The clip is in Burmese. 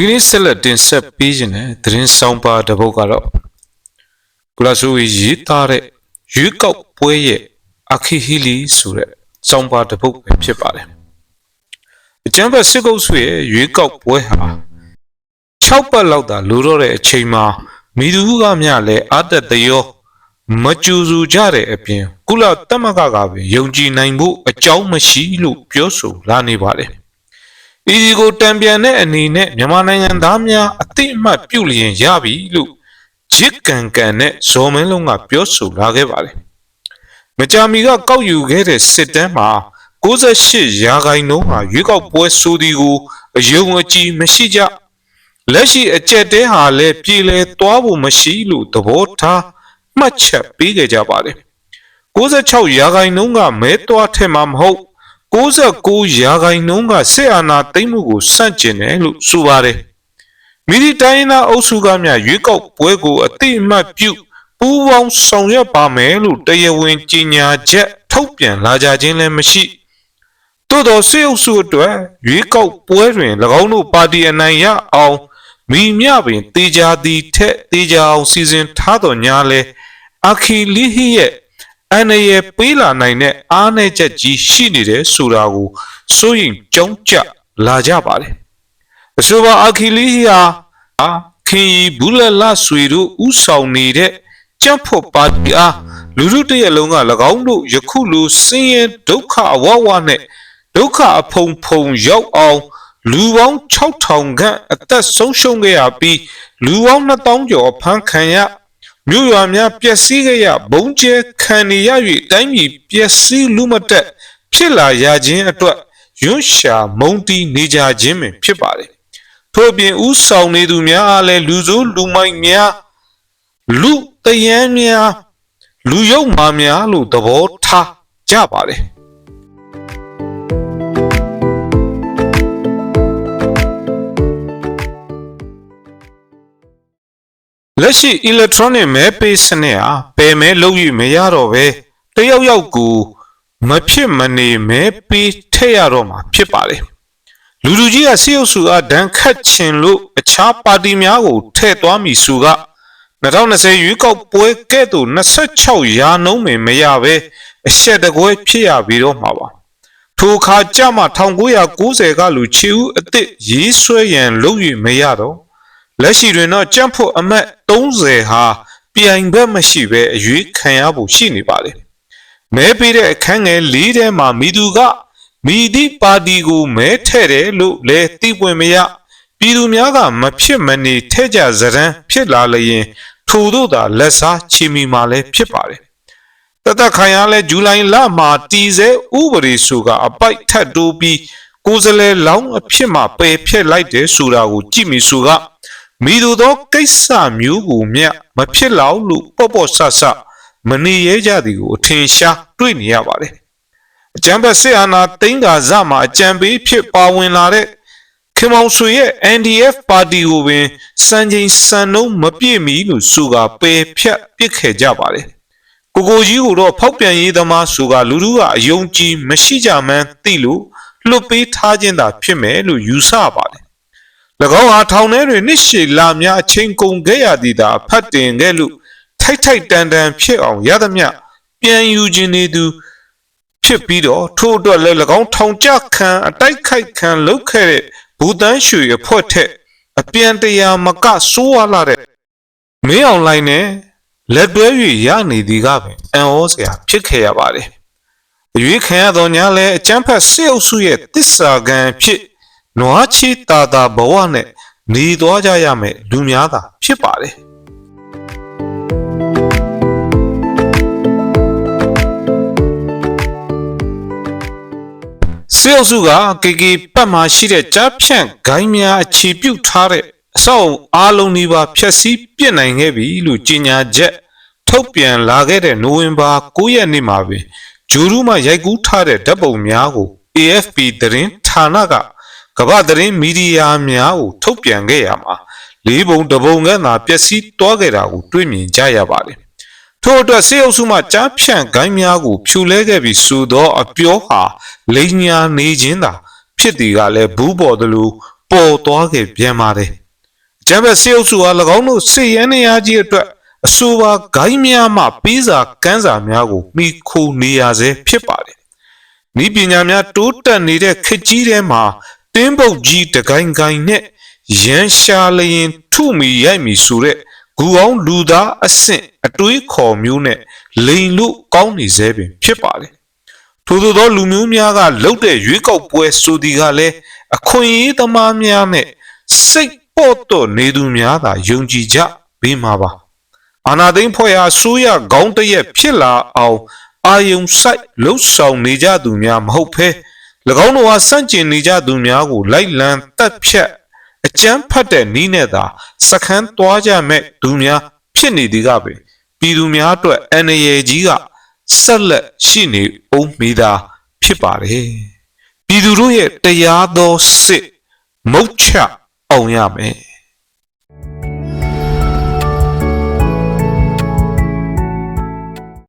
ဒီကနေ့ဆက်လက်တင်ဆက်ပေးခြင်းတဲ့သတင်းဆောင်ပါတစ်ပုဒ်ကတော့ကုလာဆိုရေးသားတဲ့ရွေးကောက်ပွဲရဲ့အခီဟီလီဆိုတဲ့ဆောင်ပါတစ်ပုဒ်ပဲဖြစ်ပါတယ်အကျမ်းဖတ်စစ်ကုပ်ဆွေရဲ့ရွေးကောက်ပွဲဟာ6ပတ်လောက်သာလိုတော့တဲ့အချိန်မှာမိသူကမျှလည်းအသက်တရောမကြူစုကြတဲ့အပြင်ကုလတမကကပဲယုံကြည်နိုင်ဖို့အကြောင်းမရှိလို့ပြောဆိုလာနေပါတယ် ဤဒီကိုတံပြန်တဲ့အနေနဲ့မြန်မာနိုင်ငံသားများအသိအမှတ်ပြုလျင်ရပြီလို့ဂျစ်ကန်ကန်နဲ့ဇော်မင်းလုံးကပြောဆိုလာခဲ့ပါတယ်။မကြာမီကကောက်ယူခဲ့တဲ့စစ်တမ်းမှာ68ရာခိုင်နှုန်းဟာရွေးကောက်ပွဲဆိုဒီကိုအယုံအကြည်မရှိကြလက်ရှိအကြက်တဲဟာလည်းပြည်လဲသွားဖို့မရှိလို့သဘောထားမှတ်ချက်ပေးခဲ့ကြပါတယ်။96ရာခိုင်နှုန်းကမဲသွားထက်မှာမဟုတ် 69ရာခိုင်နှုန်းကစစ်အာဏာသိမ်းမှုကိုစန့်ကျင်တယ်လို့ဆိုပါတယ်။မိဒီတိုင်းနာအုပ်စုကမြရွေးကောက်ပွဲကိုအတိအမှတ်ပြုပူးပေါင်းဆောင်ရွက်ပါမယ်လို့တရားဝင်ကြေညာချက်ထုတ်ပြန်လာကြခြင်းလည်းမရှိ။သို့တော်စစ်အုပ်စုအတွက်ရွေးကောက်ပွဲတွင်၎င်းတို့ပါတီအနိုင်ရအောင်မိမြပင်တေချာသည်ထက်တေချာအောင်စီစဉ်ထားတော်ညာလဲအခီလီဟီရဲ့ အန်ရယ်ပေးလာနိုင်တဲ့အားနည်းချက်ကြီးရှိနေတယ်ဆိုတာကိုစိုးရင်ကြောင်းကြလာကြပါတယ်အဆိုပါအခီလီဟာခင်ရီဘူးလလဆွေတို့ဥဆောင်နေတဲ့ကြက်ဖို့ပါတီအားလူလူတရက်လုံးက၎င်းတို့ယခုလိုဆင်းရဲဒုက္ခအဝဝနဲ့ဒုက္ခအဖုံဖုံရောက်အောင်လူပေါင်း6000ခန့်အသက်ဆုံးရှုံးခဲ့ရပြီးလူပေါင်း2000ကျော်အဖမ်းခံရ မြို့ရွာများပျက်စီးခဲ့ရဘုံကျဲခံနေရ၍တိုင်းပြည်ပျက်စီးလူမတက်ဖြစ်လာရခြင်းအတွက်ရွံ့ရှာမုံတီးနေကြခြင်းပင်ဖြစ်ပါတယ်ထို့ပြင်ဥဆောင်နေသူများအားလည်းလူစိုးလူမိုက်များလူတယန်းများလူယုံမာများလို့သဘောထားကြပါတ လက်ရှိ electronic မဲပေးစနစ်ဟာပယ်မဲလုပ်ရမရတော့ပဲတယောက်ယောက်ကိုမဖြစ်မနေမဲပေးထည့်ရတော့မှာဖြစ်ပါတယ်လူလူကြီးကစေအုပ်စုအားဒဏ်ခတ်ချင်လို့အခြားပါတီများကိုထည့်သွားမည်ဆိုက2020ရွေးကောက်ပွဲကဲ့သို့26ရာနှုန်းပင်မရပဲအဆက်တကွဲဖြစ်ရပြီးတော့မှာပါထိုအခါကြမှာ1990ကလူချီဦးအစ်စ်ရေးဆွဲရန်လုပ်ရမရတော့ လက်ရှိတွင်တော့ကြံ့ဖို့အမတ်30ဟာပြိုင်ဘက်မရှိဘဲအရွေးခံရဖို့ရှိနေပါတယ်။မဲပေးတဲ့အခန်းငယ်၄ထဲမှာမိသူကမိသည့်ပါတီကိုမဲထဲ့တယ်လို့လည်းသိပွင့်မရပြည်သူများကမဖြစ်မနေထဲ့ကြစရန်ဖြစ်လာလျင်ထို့သို့သာလက်စားချီမီမှာလည်းဖြစ်ပါတယ်။တသက်ခိုင်ရလဲဇူလိုင်လမှာတီစဲဥပဒေစုကအပိုက်ထတ်တိုးပြီးကိုယ်စလဲလောင်းအဖြစ်မှပယ်ဖျက်လိုက်တယ်ဆိုတာကိုကြည့်မိစုက မိတို့သောကိစ္စမျိုးကိုမြတ်မဖြစ်လောက်လို့ပေါ့ပေါ့ဆဆမနေရဲကြသည်ကိုအထင်ရှားတွေ့နေရပါတယ်။အကြံဖက်စစ်အာဏာသိမ်းကာဇမှာအကြံပေးဖြစ်ပါဝင်လာတဲ့ခင်မောင်ဆွေရဲ့ NDF ပါတီကိုပင်စံချိန်စံနှုန်းမပြည့်မီလို့ဆိုကပယ်ဖြတ်ပစ်ခဲ့ကြပါတယ်။ကိုကိုကြီးကိုတော့ဖောက်ပြန်ရေးသမားဆိုကလူလူကအယုံကြည်မရှိကြမှန်းသိလို့လွတ်ပေးထားခြင်းသာဖြစ်မယ်လို့ယူဆပါတယ်၎ င်းဟာထောင်ထဲတွင်နှစ်ရှည်လများအချိန်ကုန်ခဲ့ရသည်သာဖတ်တင်ခဲ့လို့ထိုက်ထိုက်တန်တန်ဖြစ်အောင်ရသမျှပြန်ယူခြင်းနေသူဖြစ်ပြီးတော့ထို့အတွက်လည်း၎င်းထောင်ကျခံအတိုက်ခိုက်ခံလုပ်ခဲ့တဲ့ဘူတန်းရွှေအဖွဲ့ထက်အပြန်တရာမကစိုးရလာတဲ့မင်းအောင်လိုင်းနဲ့လက်တွဲ၍ရနေသည်ကပင်အံ့ဩစရာဖြစ်ခဲ့ရပါတယ်။အရွေးခံရသောညာလည်းအကျန်းဖက်စစ်အုပ်စုရဲ့တစ္ဆာကံဖြစ် နွားချီတာတာဘဝနဲ့နေသွားကြရမယ်လူများသာဖြစ်ပါတယ်စေအုပ်စုကကေကေပတ်မှာရှိတဲ့ကြားဖြန့်ဂိုင်းများအခြေပြုတ်ထားတဲ့အဆောက်အားလုံးဒီပါဖျက်ဆီးပြစ်နိုင်ခဲ့ပြီလို့ကြေညာချက်ထုတ်ပြန်လာခဲ့တဲ့နိုဝင်ဘာ9ရက်နေ့မှာပင်ဂျူရူးမှရိုက်ကူးထားတဲ့ဓာတ်ပုံများကို AFP သတင်းဌာနက ကမ္ဘာသတင်းမီဒီယာများကိုထုတ်ပြန်ခဲ့ရမှာလေးပုံတပုံကသာပျက်စီးသွားခဲ့တာကိုတွေ့မြင်ကြရပါတယ်။ထို့အတွက်စေအုပ်စုမှကြားဖြန့်ဂိုင်းများကိုဖြူလဲခဲ့ပြီးဆိုသောအပြောဟာလိန်ညာနေခြင်းသာဖြစ်သည်ကလည်းဘူးပေါ်သလိုပေါ်သွားခဲ့ပြန်ပါတယ်အကြမ်းဖက်စေအုပ်စုဟာ၎င်းတို့စစ်ရန်နေရာကြီးအတွက်အဆိုပါဂိုင်းများမှပေးစာကမ်းစာများကိုမိခိုနေရဆဲဖြစ်ပါတယ်ဤပညာများတိုးတက်နေတဲ့ခေတ်ကြီးထဲမှာ တင်းပုတ်ကြီးတကိုင်းကိုင်းနဲ့ရန်ရှာလျင်ထုမီရိုက်မီဆိုတဲ့ဂူအောင်လူသားအဆင့်အတွေးခေါ်မျိုးနဲ့လိန်လို့ကောင်းနေစေပင်ဖြစ်ပါတယ်ထို့သောလူမျိုးများကလှုပ်တဲ့ရွေးကောက်ပွဲဆိုဒီကလည်းအခွင့်အရေးသမားများနဲ့စိတ်ပေါ့တော့နေသူများသာယုံကြည်ကြပေးမှာပါအာနာသိန်းဖွဲ့ဟာဆိုးရခေါင်းတရက်ဖြစ်လာအောင်အာယုံဆိုင်လှုပ်ဆောင်နေကြသူများမဟုတ်ဘဲ၎ င်းတို့ဟာစန့်ကျင်နေကြသူများကိုလိုက်လံတက်ဖြတ်အကြမ်းဖတ်တဲ့နီးနဲ့သာစခန်းသွားကြမဲ့သူများဖြစ်နေသည်ကပဲပြည်သူများအတွက်အန္တရာယ်ကြီးကဆက်လက်ရှိနေအောင်မိတာဖြစ်ပါတယ်ပြည်သူတို့ရဲ့တရားသောစစ်မုတ်ချအောင်ရမယ်